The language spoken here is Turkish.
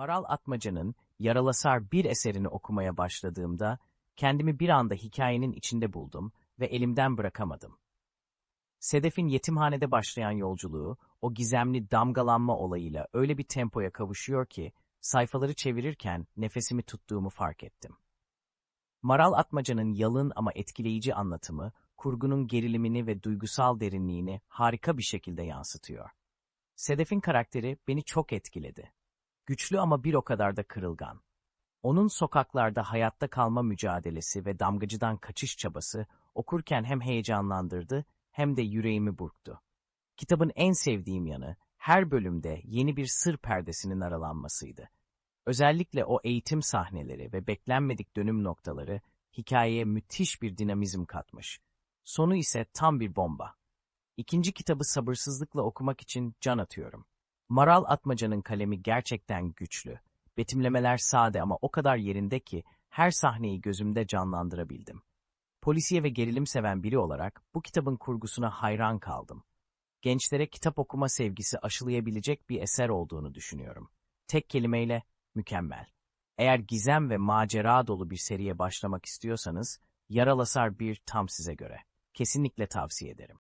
Maral Atmaca'nın Yaralasar bir eserini okumaya başladığımda kendimi bir anda hikayenin içinde buldum ve elimden bırakamadım. Sedef'in yetimhanede başlayan yolculuğu, o gizemli damgalanma olayıyla öyle bir tempoya kavuşuyor ki, sayfaları çevirirken nefesimi tuttuğumu fark ettim. Maral Atmaca'nın yalın ama etkileyici anlatımı, kurgunun gerilimini ve duygusal derinliğini harika bir şekilde yansıtıyor. Sedef'in karakteri beni çok etkiledi. Güçlü ama bir o kadar da kırılgan. Onun sokaklarda hayatta kalma mücadelesi ve damgacıdan kaçış çabası okurken hem heyecanlandırdı hem de yüreğimi burktu. Kitabın en sevdiğim yanı her bölümde yeni bir sır perdesinin aralanmasıydı. Özellikle o eğitim sahneleri ve beklenmedik dönüm noktaları hikayeye müthiş bir dinamizm katmış. Sonu ise tam bir bomba. İkinci kitabı sabırsızlıkla okumak için can atıyorum. Maral Atmaca'nın kalemi gerçekten güçlü. Betimlemeler sade ama o kadar yerinde ki her sahneyi gözümde canlandırabildim. Polisiye ve gerilim seven biri olarak bu kitabın kurgusuna hayran kaldım. Gençlere kitap okuma sevgisi aşılayabilecek bir eser olduğunu düşünüyorum. Tek kelimeyle mükemmel. Eğer gizem ve macera dolu bir seriye başlamak istiyorsanız, Yaralasar bir tam size göre. Kesinlikle tavsiye ederim.